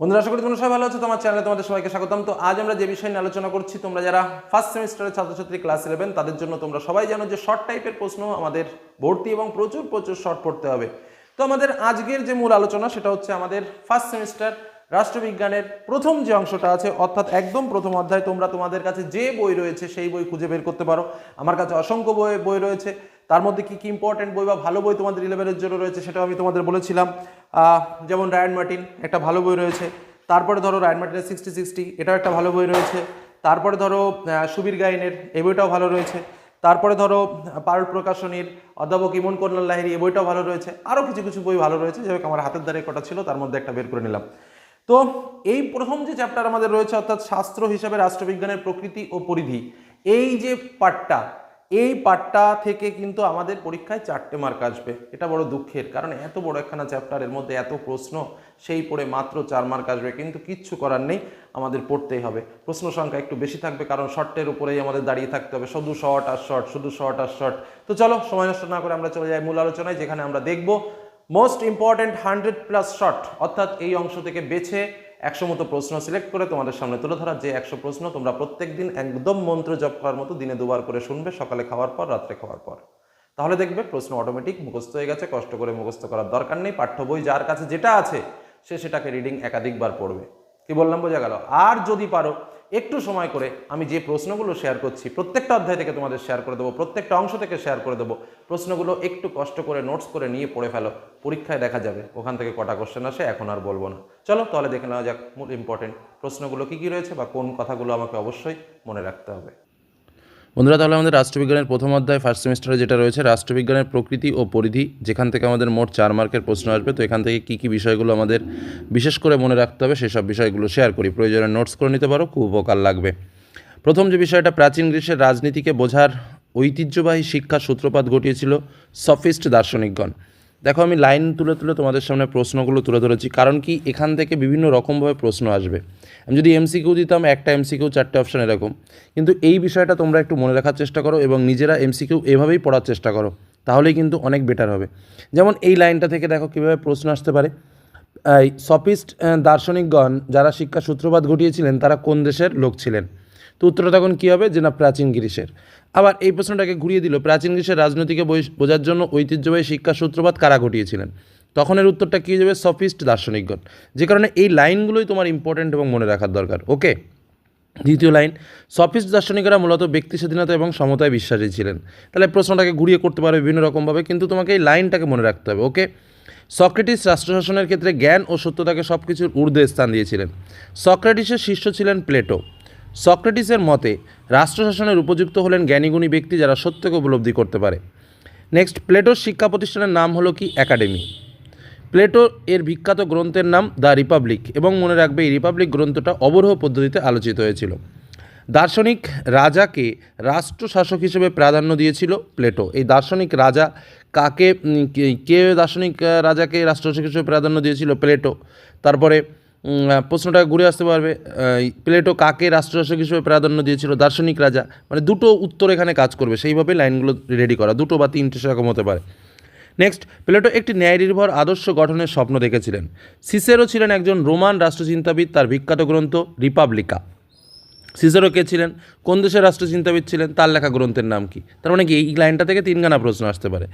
বন্ধুরা, আশা করি তোমরা সবাই ভালো আছো, তোমার চ্যানেলে তোমাদের সবাইকে স্বাগতম। তো আজ আমরা যে বিষয় নিয়ে আলোচনা করছি, তোমরা যারা ফার্স্ট সেমিস্টারের ছাত্রছাত্রী ক্লাস ইলেভেন তাদের জন্য তোমরা সবাই জানো যে শর্ট টাইপের প্রশ্ন আমাদের ভর্তি এবং প্রচুর প্রচুর শর্ট পড়তে হবে। তো আমাদের আজকের যে মূল আলোচনা, সেটা হচ্ছে আমাদের ফার্স্ট সেমিস্টার রাষ্ট্রবিজ্ঞানের প্রথম যে অংশটা আছে, অর্থাৎ একদম প্রথম অধ্যায়, তোমরা তোমাদের কাছে যে বই রয়েছে, সেই বই খুঁজে বের করতে পারো। আমার কাছে অসংখ্য বই বই রয়েছে। তার মধ্যে কি কি ইম্পর্টেন্ট বই বা ভালো বই তোমাদের ইলেভেনের জন্য রয়েছে সেটাও আমি তোমাদের বলেছিলাম। যেমন রায়ন মার্টিন একটা ভালো বই রয়েছে। তারপরে ধরো রায়ন মার্টিনের সিক্সটি সিক্সটি এটাও একটা ভালো বই রয়েছে। তারপরে ধরো সুবীর গাইনের এই বইটাও ভালো রয়েছে। তারপরে ধরো, পারুল প্রকাশনীর, অধ্যাপক ইমন কল্যাণ লাহিরি এই বইটাও ভালো রয়েছে। আরও কিছু কিছু বই ভালো রয়েছে যেভাবে আমার হাতের দ্বারে কটা ছিল, তার মধ্যে একটা বের করে নিলাম। তো এই প্রথম যে চ্যাপ্টার আমাদের রয়েছে, অর্থাৎ শাস্ত্র হিসাবে রাষ্ট্রবিজ্ঞানের প্রকৃতি ও পরিধি, এই যে পার্টটা এই পার্টটা থেকে কিন্তু আমাদের পরীক্ষায় চারটে মার্ক আসবে। এটা বড় দুঃখের, কারণ এত বড় একখানা চ্যাপ্টার এর মধ্যে এত প্রশ্ন, সেই পড়ে মাত্র চার মার্ক আসবে, কিন্তু কিচ্ছু করার নেই, আমাদের পড়তেই হবে। প্রশ্ন সংখ্যা একটু বেশি থাকবে, কারণ শর্টের উপরেই আমাদের দাঁড়িয়ে থাকতে হবে। শুধু শর্ট আর শর্ট শুধু শর্ট আর শর্ট তো চলো, সময় নষ্ট না করে আমরা চলে যাই মূল আলোচনায়, যেখানে আমরা দেখব most important hundred plus short অর্থাৎ এই অংশ থেকে বেছে একশো মতো প্রশ্ন সিলেক্ট করে তোমাদের সামনে তুলে ধরা। যে একশো প্রশ্ন তোমরা প্রত্যেক দিন একদম মন্ত্র জপ করার মতো দিনে দুবার করে শুনবে, সকালে খাওয়ার পর, রাত্রে খাওয়ার পর। তাহলে দেখবে প্রশ্ন অটোমেটিক মুখস্থ হয়ে গেছে, কষ্ট করে মুখস্থ করার দরকার নেই। পাঠ্য বই যার কাছে যেটা আছে, সে সেটাকে রিডিং একাধিকবার পড়বে। কি বললাম বোঝা গেল? আর যদি পারো একটু সময় করে আমি যে প্রশ্নগুলো শেয়ার করছি, প্রত্যেকটা অধ্যায় থেকে তোমাদের শেয়ার করে দেবো, প্রত্যেকটা অংশ থেকে শেয়ার করে দেবো। প্রশ্নগুলো একটু কষ্ট করে নোটস করে নিয়ে পড়ে ফেলো। পরীক্ষায় দেখা যাবে, ওখান থেকে কটা কোশ্চেন আসে, এখন আর বলব না। চলো তাহলে দেখে নেওয়া যাক মূল ইম্পর্টেন্ট প্রশ্নগুলো কী কী রয়েছে বা কোন কথাগুলো আমাকে অবশ্যই মনে রাখতে হবে। বন্ধুরা, তাহলে আমাদের রাষ্ট্রবিজ্ঞানের প্রথম অধ্যায় ফার্স্ট সেমিস্টারে যেটা রয়েছে, রাষ্ট্রবিজ্ঞানের প্রকৃতি ও পরিধি, যেখান থেকে আমাদের মোট চার মার্কের প্রশ্ন আসবে, তো এখান থেকে কী কী বিষয়গুলো আমাদের বিশেষ করে মনে রাখতে হবে, সেসব বিষয়গুলো শেয়ার করি। প্রয়োজনে নোটস করে নিতে পারো, খুব উপকার লাগবে। প্রথম যে বিষয়টা, প্রাচীন গ্রীষ্মের রাজনীতিকে বোঝার ঐতিহ্যবাহী শিক্ষা সূত্রপাত ঘটিয়েছিল সফিস্ট দার্শনিকগণ। দেখো, আমি লাইন তুলে তুলে তোমাদের সামনে প্রশ্নগুলো তুলে ধরেছি। কারণ কি, এখান থেকে বিভিন্ন রকমভাবে প্রশ্ন আসবে। আমি যদি এমসি এমসিকিউ দিতাম, একটা এমসিকিউ চারটে অপশন এরকম। কিন্তু এই বিষয়টা তোমরা একটু মনে রাখার চেষ্টা করো এবং নিজেরা এমসিকিউ এভাবেই পড়ার চেষ্টা করো। তাহলেই কিন্তু অনেক বেটার হবে। যেমন এই লাইনটা থেকে দেখো কীভাবে প্রশ্ন আসতে পারে। সফিস্ট দার্শনিকগণ, যারা শিক্ষা সূত্রপাত ঘটিয়েছিলেন, তারা কোন দেশের লোক ছিলেন? তো উত্তরটা তখন কী হবে? যে না, প্রাচীন গ্রীসের আবার এই প্রশ্নটাকে ঘুরিয়ে দিল, প্রাচীন গ্রীসের রাজনীতিকে বোঝার জন্য ঐতিহ্যবাহী শিক্ষা সূত্রপাত কারা ঘটিয়েছিলেন? তখন এর উত্তরটা কী যাবে? সফিস্ট দার্শনিকগণ। যে কারণে এই লাইনগুলোই তোমার ইম্পর্টেন্ট এবং মনে রাখার দরকার। ওকে? দ্বিতীয় লাইন, সফিস্ট দার্শনিকরা মূলত ব্যক্তি স্বাধীনতা এবং সমতায় বিশ্বাসী ছিলেন। তাহলে প্রশ্নটাকে ঘুরিয়ে করতে পারবে বিভিন্ন রকমভাবে কিন্তু তোমাকে এই লাইনটাকে মনে রাখতে হবে, ওকে? সক্রেটিস রাষ্ট্রশাসনের ক্ষেত্রে জ্ঞান ও সত্যতাকে সব কিছুর ঊর্ধ্বে স্থান দিয়েছিলেন। সক্রেটিসের শিষ্য ছিলেন প্লেটো। সক্রেটিসের মতে, রাষ্ট্রশাসনের উপযুক্ত হলেন জ্ঞানীগুণী ব্যক্তি যারা সত্যকে উপলব্ধি করতে পারে। নেক্সট, প্লেটোর শিক্ষা প্রতিষ্ঠানের নাম হলো কি? একাডেমি। প্লেটো এর বিখ্যাত গ্রন্থের নাম দ্য রিপাবলিক এবং মনে রাখবে, এই রিপাবলিক গ্রন্থটা অবরোহ পদ্ধতিতে আলোচিত হয়েছিল। দার্শনিক রাজাকে রাষ্ট্রশাসক হিসেবে প্রাধান্য দিয়েছিল প্লেটো। এই দার্শনিক রাজা কাকে কে- দার্শনিক রাজাকে রাষ্ট্রশাসক হিসেবে প্রাধান্য দিয়েছিল? প্লেটো। তারপরে প্রশ্নটা ঘুরে আসতে পারবে। প্লেটো কাকে রাষ্ট্রশাসক হিসেবে প্রাধান্য দিয়েছিল? দার্শনিক রাজা। মানে দুটো উত্তর এখানে কাজ করবে। সেইভাবে লাইনগুলো রেডি করা। দুটো বা তিনটে সেরকম হতে পারে। নেক্সট প্লেটো একটি ন্যায়নির্ভর আদর্শ গঠনের স্বপ্ন দেখেছিলেন। সিসেরও ছিলেন একজন রোমান রাষ্ট্রচিন্তাবিদ, তার বিখ্যাত গ্রন্থ রিপাবলিকা। সিসেরো কে ছিলেন? কোন দেশের রাষ্ট্রচিন্তাবিদ ছিলেন? তার লেখা গ্রন্থের নাম কি? তার মানে কি এই লাইনটা থেকে তিনখানা প্রশ্ন আসতে পারে।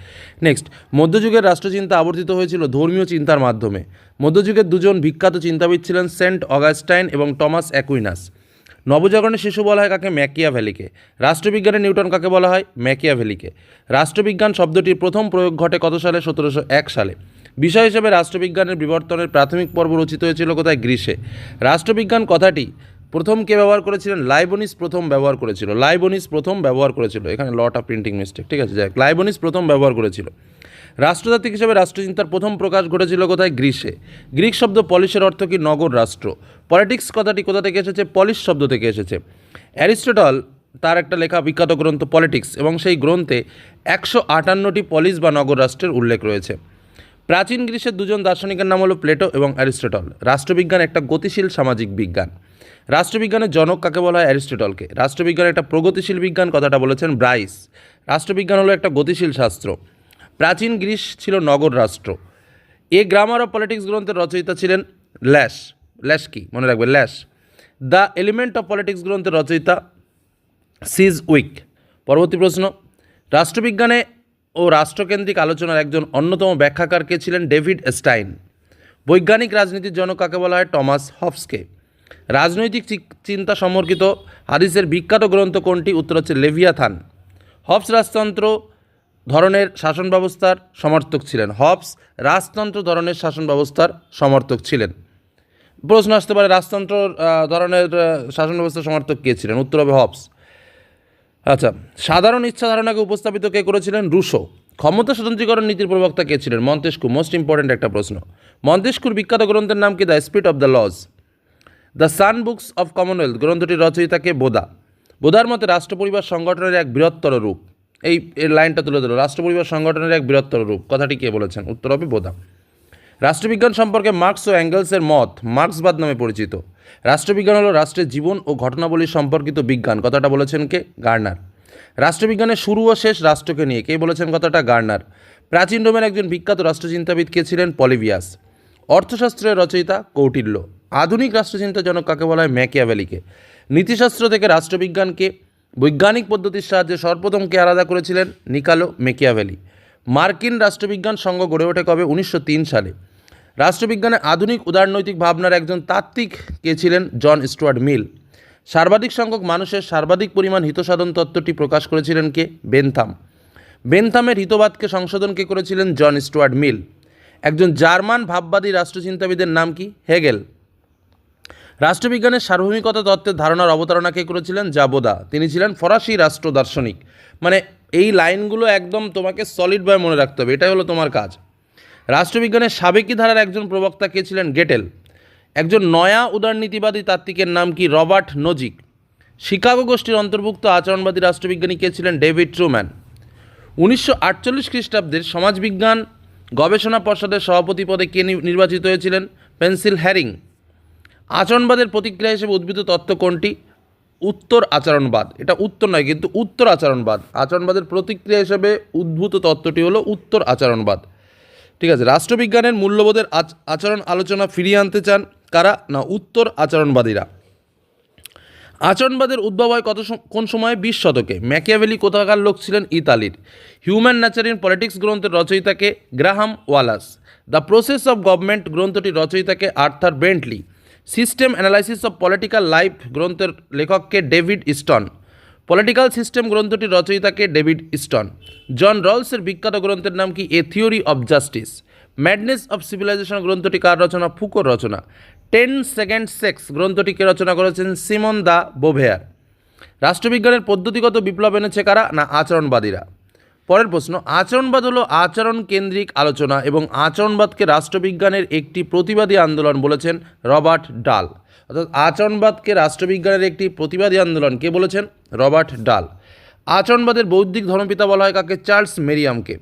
নেক্সট মধ্যযুগের রাষ্ট্রচিন্তা আবর্তিত হয়েছিল ধর্মীয় চিন্তার মাধ্যমে। মধ্যযুগের দুজন বিখ্যাত চিন্তাবিদ ছিলেন সেন্ট অগাস্টাইন এবং টমাস অ্যাকুইনাস। নবজাগরণের শিশু বলা হয় কাকে? ম্যাকিয়া ভ্যালিকে রাষ্ট্রবিজ্ঞানের নিউটন কাকে বলা হয়? ম্যাকিয়া ভ্যালিকে রাষ্ট্রবিজ্ঞান শব্দটির প্রথম প্রয়োগ ঘটে কত সালে? সতেরোশো এক সালে। বিষয় হিসেবে রাষ্ট্রবিজ্ঞানের বিবর্তনের প্রাথমিক পর্ব রচিত হয়েছিল কোথায়? গ্রীসে রাষ্ট্রবিজ্ঞান কথাটি প্রথম কে ব্যবহার করেছিলেন? লাইবনিস প্রথম ব্যবহার করেছিল। লাইবনিস প্রথম ব্যবহার করেছিল। এখানে লটা প্রিন্টিং মিস্টেক ঠিক আছে? যাক, লাইবনিস প্রথম ব্যবহার করেছিল। রাষ্ট্রতাত্ত্বিক হিসেবে রাষ্ট্রচিন্তার প্রথম প্রকাশ ঘটেছিল কোথায়? গ্রীসে। গ্রিক শব্দ পলিশের অর্থ কি? নগর রাষ্ট্র। পলিটিক্স কথাটি কোথা থেকে এসেছে? পলিশ শব্দ থেকে এসেছে। অ্যারিস্টটল তার একটা লেখা, বিখ্যাত গ্রন্থ পলিটিক্স, এবং সেই গ্রন্থে একশো আটান্নটি পলিশ বা নগর রাষ্ট্রের উল্লেখ রয়েছে। প্রাচীন গ্রীসের দুজন দার্শনিকের নাম হলো প্লেটো এবং অ্যারিস্টটল। রাষ্ট্রবিজ্ঞান একটা গতিশীল সামাজিক বিজ্ঞান। রাষ্ট্রবিজ্ঞানের জনক কাকে বলা হয়? অ্যারিস্টটলকে। রাষ্ট্রবিজ্ঞান একটা প্রগতিশীল বিজ্ঞান কথাটা বলেছেন ব্রাইস। রাষ্ট্রবিজ্ঞান হলো একটা গতিশীল শাস্ত্র। প্রাচীন গ্রিস ছিল নগর রাষ্ট্র। এ গ্রামার অফ পলিটিক্স গ্রন্থের রচয়িতা ছিলেন ল্যাশ। ল্যাশ কি? মনে রাখবে, ল্যাশ। দ্য এলিমেন্ট অফ পলিটিক্স গ্রন্থের রচয়িতা সিজ উইক পরবর্তী প্রশ্ন। রাষ্ট্রবিজ্ঞানে ও রাষ্ট্রকেন্দ্রিক আলোচনার একজন অন্যতম ব্যাখ্যাকার কে ছিলেন ডেভিড স্টাইন। বৈজ্ঞানিক রাজনীতির জনক কাকে বলা হয়? টমাস হফসকে। রাজনৈতিক চিন্তা সম্পর্কিত হাদিসের বিখ্যাত গ্রন্থ কোনটি? উত্তর হচ্ছে লেভিয়াথান। হবস রাজতন্ত্র ধরনের শাসন ব্যবস্থার সমর্থক ছিলেন। হবস রাজতন্ত্র ধরনের শাসন ব্যবস্থার সমর্থক ছিলেন। প্রশ্ন আসতে পারে, রাজতন্ত্র ধরনের শাসন ব্যবস্থার সমর্থক কে ছিলেন? উত্তর হবে হবস আচ্ছা সাধারণ ইচ্ছা ধারণাকে উপস্থাপিত কে করেছিলেন? রুশো। ক্ষমতা স্বতন্ত্রীকরণ নীতির প্রবক্তা কে ছিলেন? মন্তেস্কু মোস্ট ইম্পর্ট্যান্ট একটা প্রশ্ন। মন্তেস্কুর বিখ্যাত গ্রন্থের নাম কি? The spirit of the laws the sun books of commonwealth গ্রন্থটির রচয়িতাকে বোদা। বোদার মতে রাষ্ট্রপরিবার সংগঠনের এক বৃহত্তর রূপ। এই এর লাইনটা তুলে ধরো। রাষ্ট্রপরিবার সংগঠনের এক বৃহত্তর রূপ। কথাটি কে বলেছেন? উত্তর হবে বোদা। রাষ্ট্রবিজ্ঞান সম্পর্কে মার্কস ও অ্যাঙ্গেলসের মত মার্ক্সবাদ নামে পরিচিত। রাষ্ট্রবিজ্ঞান হলো রাষ্ট্রের জীবন ও ঘটনাবলী সম্পর্কিত বিজ্ঞান। কথাটা বলেছেন কে? গার্নার। রাষ্ট্রবিজ্ঞানের শুরু ও শেষ রাষ্ট্রকে নিয়ে কে বলেছেন কথাটা? গার্নার। প্রাচীন রোমের একজন বিখ্যাত রাষ্ট্রচিন্তাবিদ কে ছিলেন? পলিভিয়াস। অর্থশাস্ত্রের রচয়িতা কৌটিল্য। আধুনিক রাষ্ট্রচিন্তাজনক কাকে বলা হয়? ম্যাকিয়াভ্যালিকে নীতিশাস্ত্র থেকে রাষ্ট্রবিজ্ঞানকে বৈজ্ঞানিক পদ্ধতির সাহায্যে সর্বপ্রথম কে আলাদা করেছিলেন? নিকালো মেকিয়াভ্যালি মার্কিন রাষ্ট্রবিজ্ঞান সংঘ গড়ে ওঠে কবে? উনিশশো তিন সালে। রাষ্ট্রবিজ্ঞানে আধুনিক উদারনৈতিক ভাবনার একজন তাত্ত্বিক কে ছিলেন? John Stuart Mill. সর্বাধিক সংখ্যক মানুষের সর্বাধিক পরিমাণ হিতসাধন তত্ত্বটি প্রকাশ করেছিলেন কে? বেনথাম। বেনথামের হিতবাদকে সংশোধন কে করেছিলেন? John Stuart Mill. একজন জার্মান ভাববাদী রাষ্ট্রচিন্তাবিদের নাম কি? হেগেল। রাষ্ট্রবিজ্ঞানের সার্বভৌমিকতা তত্ত্বের ধারণার অবতারণা কে করেছিলেন? জাবোদা। তিনি ছিলেন ফরাসি রাষ্ট্র দার্শনিক মানে এই লাইনগুলো একদম তোমাকে সলিডভাবে মনে রাখতে হবে, এটাই হলো তোমার কাজ। রাষ্ট্রবিজ্ঞানের সাবেকি ধারার একজন প্রবক্তা কে ছিলেন গেটেল। একজন নয়া উদারনীতিবাদী তাত্ত্বিকের নাম কি রবার্ট নজিক। শিকাগো গোষ্ঠীর অন্তর্ভুক্ত আচরণবাদী রাষ্ট্রবিজ্ঞানী কে ছিলেন ডেভিড ট্রুম্যান। উনিশশো আটচল্লিশ খ্রিস্টাব্দের সমাজবিজ্ঞান গবেষণা পর্ষদের সভাপতি পদে কে নির্বাচিত হয়েছিলেন? Pencil hearing. আচরণবাদের প্রতিক্রিয়া হিসেবে উদ্ভিদ তত্ত্ব কোনটি? উত্তর আচরণবাদ। এটা উত্তর নয়, কিন্তু উত্তর আচরণবাদ। আচরণবাদের প্রতিক্রিয়া হিসেবে উদ্ভূত তত্ত্বটি হলো উত্তর আচরণবাদ। ঠিক আছে, রাষ্ট্রবিজ্ঞানের মূল্যবোধের আচ- আচরণ আলোচনা ফিরিয়ে আনতে চান কারা? না, উত্তর আচরণবাদীরা। আচরণবাদের উদ্ভব হয় কত কোন সময়ে? বিশ শতকে। ম্যাকিয়াভেলি কোথাকার লোক ছিলেন? ইতালির। হিউম্যান ন্যাচার ইন পলিটিক্স গ্রন্থের রচয়িতাকে Graham Wallas. The process of government গ্রন্থটি রচয়িতাকে Arthur Bentley. System analysis of political life গ্রন্থের লেখককে ডেভিড ইস্টন। পলিটিক্যাল সিস্টেম গ্রন্থটির রচয়িতাকে ডেভিড ইস্টন। জন রলসের বিখ্যাত গ্রন্থের নাম কি a theory of justice madness of civilization গ্রন্থটি কার রচনা? ফুকোর রচনা। টেন সেকেন্ড সেক্স গ্রন্থটিকে রচনা করেছেন সিমন দা বোভেয়ার। রাষ্ট্রবিজ্ঞানের পদ্ধতিগত বিপ্লব এনেছে কারা? না, আচরণবাদীরা। পরের প্রশ্ন, আচরণবাদ হলো আচরণ কেন্দ্রিক আলোচনা এবং আচরণবাদকে রাষ্ট্রবিজ্ঞানের একটি প্রতিবাদী আন্দোলন বলেছেন রবার্ট ডাল। অর্থাৎ আচরণবাদকে রাষ্ট্রবিজ্ঞানের একটি প্রতিবাদী আন্দোলন কে বলেছেন? রবার্ট ডাল। আচরণবাদের বৌদ্ধিক ধর্মপিতা বলা হয় কাকে? চার্লস মেরিয়ামকে।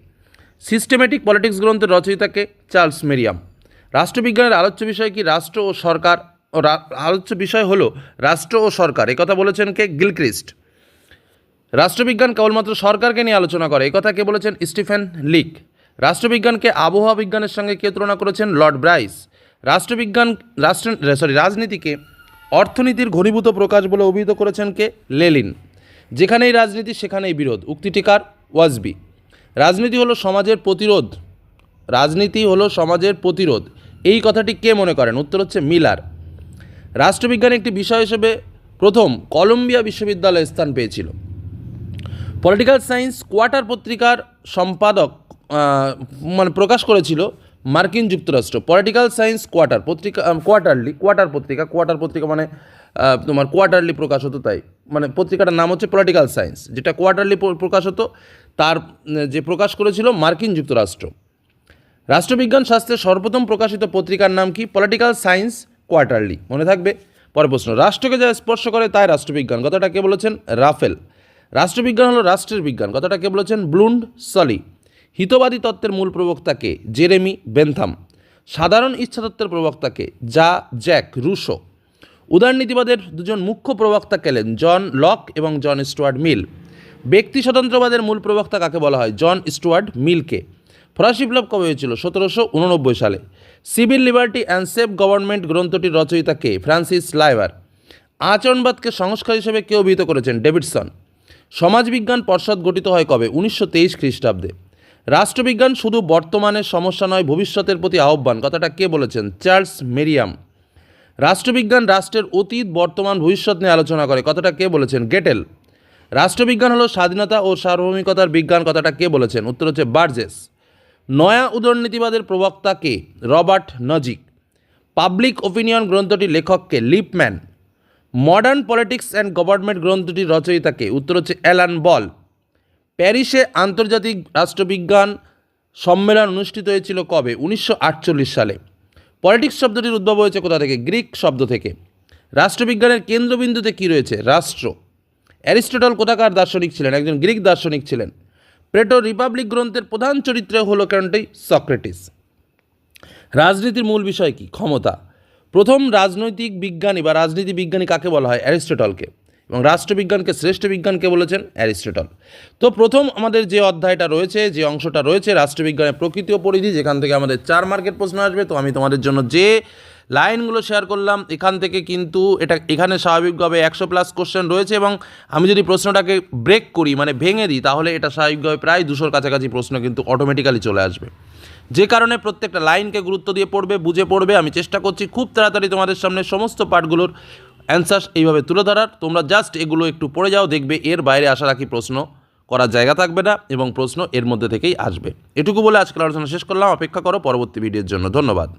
সিস্টেমেটিক পলিটিক্স গ্রন্থের রচয়িতাকে চার্লস মেরিয়াম। রাষ্ট্রবিজ্ঞানের আলোচ্য বিষয় কি? রাষ্ট্র ও সরকার আলোচ্য বিষয় হলো রাষ্ট্র ও সরকার। একথা বলেছেন কে? গিলক্রিস্ট। রাষ্ট্রবিজ্ঞান কেবলমাত্র সরকারকে নিয়ে আলোচনা করে, একথা কে বলেছেন স্টিফেন লিক। রাষ্ট্রবিজ্ঞানকে আবহাওয়া বিজ্ঞানের সঙ্গে কে তুলনা করেছেন লর্ড ব্রাইস। রাষ্ট্রবিজ্ঞান, রাষ্ট্র সরি রাজনীতিকে অর্থনীতির ঘনীভূত প্রকাশ বলে অভিহিত করেছেন কে? লেলিন। যেখানেই রাজনীতি, সেখানেই বিরোধ। উক্তিটি কার? ওয়াজবি রাজনীতি হলো সমাজের প্রতিরোধ। রাজনীতি হলো সমাজের প্রতিরোধ। এই কথাটি কে মনে করেন? উত্তর হচ্ছে মিলার। রাষ্ট্রবিজ্ঞান একটি বিষয় হিসেবে প্রথম কলম্বিয়া বিশ্ববিদ্যালয়ে স্থান পেয়েছিল। পলিটিক্যাল সায়েন্স কোয়ার্টার পত্রিকার সম্পাদক মানে প্রকাশ করেছিল মার্কিন যুক্তরাষ্ট্র। পলিটিক্যাল সায়েন্স কোয়ার্টার পত্রিকা কোয়ার্টারলি কোয়ার্টার পত্রিকা কোয়ার্টার পত্রিকা মানে তোমার কোয়ার্টারলি প্রকাশ হতো তাই। মানে পত্রিকাটার নাম হচ্ছে পলিটিক্যাল সায়েন্স যেটা কোয়ার্টারলি প্রকাশ হতো, তার যে প্রকাশ করেছিল মার্কিন যুক্তরাষ্ট্র। রাষ্ট্রবিজ্ঞান শাস্ত্রের সর্বপ্রথম প্রকাশিত পত্রিকার নাম কি? পলিটিক্যাল সায়েন্স কোয়ার্টারলি মনে থাকবে? পরের প্রশ্ন, রাষ্ট্রকে যা স্পর্শ করে তাই রাষ্ট্রবিজ্ঞান। কথাটা কে বলেছেন? রাফেল। রাষ্ট্রবিজ্ঞান হলো রাষ্ট্রের বিজ্ঞান। কথাটা কে বলেছেন? ব্লুন্ড সলি। হিতবাদী তত্ত্বের মূল প্রবক্তাকে জেরেমি বেনথাম। সাধারণ ইচ্ছাতত্ত্বের প্রবক্তাকে যা জ্যাক রুশো। উদারনীতিবাদের দুজন মুখ্য প্রবক্তা কেলেন জন লক এবং জন স্টুয়ার্ট মিল। ব্যক্তি স্বতন্ত্রবাদের মূল প্রবক্তা কাকে বলা হয়? জন স্টুয়ার্ট মিলকে ফরাসি বিপ্লব কবে হয়েছিল? সতেরোশো উননব্বই সালে। Civil liberty and self government গ্রন্থটির রচয়িতা কে? ফ্রান্সিস লাইভার। আচরণবাদকে সংস্কার হিসেবে কে অভিহিত করেছেন? ডেভিডসন। সমাজবিজ্ঞান পর্ষদ গঠিত হয় কবে? উনিশশো তেইশ খ্রিস্টাব্দে। রাষ্ট্রবিজ্ঞান শুধু বর্তমানের সমস্যা নয়, ভবিষ্যতের প্রতি আহ্বান। কথাটা কে বলেছেন? Charles Merriam. রাষ্ট্রবিজ্ঞান রাষ্ট্রের অতীত, বর্তমান, ভবিষ্যৎ নিয়ে আলোচনা করে। কথাটা কে বলেছেন? গেটেল। রাষ্ট্রবিজ্ঞান হলো স্বাধীনতা ও সার্বভৌমিকতার বিজ্ঞান। কথাটা কে বলেছেন? উত্তর হচ্ছে বার্জেস। নয়া উদারনীতিবাদের প্রবক্তা কে? Robert Nozick. পাবলিক ওপিনিয়ন গ্রন্থটির লেখককে Lippmann. Modern politics and government গ্রন্থটির রচয়িতাকে, উত্তর হচ্ছে অ্যালান বল। প্যারিসে আন্তর্জাতিক রাষ্ট্রবিজ্ঞান সম্মেলন অনুষ্ঠিত হয়েছিল কবে? উনিশশো আটচল্লিশ সালে। পলিটিক্স শব্দটির উদ্ভব হয়েছে কোথা থেকে? গ্রিক শব্দ থেকে। রাষ্ট্রবিজ্ঞানের কেন্দ্রবিন্দুতে কী রয়েছে? রাষ্ট্র। অ্যারিস্টটল কোথাকার দার্শনিক ছিলেন? একজন গ্রিক দার্শনিক ছিলেন। প্লেটো রিপাবলিক গ্রন্থের প্রধান চরিত্র হলো কেনটি সক্রেটিস। রাজনীতির মূল বিষয় কি? ক্ষমতা। প্রথম রাজনৈতিক বিজ্ঞানী বা রাজনীতি বিজ্ঞানী কাকে বলা হয়? অ্যারিস্টোটলকে। এবং রাষ্ট্রবিজ্ঞানকে, শ্রেষ্ঠ বিজ্ঞানকে বলেছেন অ্যারিস্টোটল। তো প্রথম আমাদের যে অধ্যায়টা রয়েছে, যে অংশটা রয়েছে রাষ্ট্রবিজ্ঞানের প্রকৃতি ও পরিধি, যেখান থেকে আমাদের চার মার্কেট প্রশ্ন আসবে, তো আমি তোমাদের জন্য যে লাইনগুলো শেয়ার করলাম, এখান থেকে কিন্তু এটা, এখানে স্বাভাবিকভাবে একশো প্লাস কোশ্চেন রয়েছে এবং আমি যদি প্রশ্নটাকে ব্রেক করি মানে ভেঙে দিই, তাহলে এটা স্বাভাবিকভাবে প্রায় দুশোর কাছাকাছি প্রশ্ন কিন্তু অটোমেটিক্যালি চলে আসবে। যে কারণে প্রত্যেকটা লাইনকে গুরুত্ব দিয়ে পড়বে, বুঝে পড়বে, আমি চেষ্টা করছি খুব তাড়াতাড়ি তোমাদের সামনে সমস্ত পার্টগুলোর অ্যান্সার এইভাবে তুলে ধরার। তোমরা জাস্ট এগুলো একটু পড়ে যাও, দেখবে এর বাইরে আশা রাখি প্রশ্ন করার জায়গা থাকবে না এবং প্রশ্ন এর মধ্যে থেকেই আসবে। এটুকু বলে আজকের আলোচনা শেষ করলাম, অপেক্ষা করো পরবর্তী ভিডিওর জন্য। ধন্যবাদ।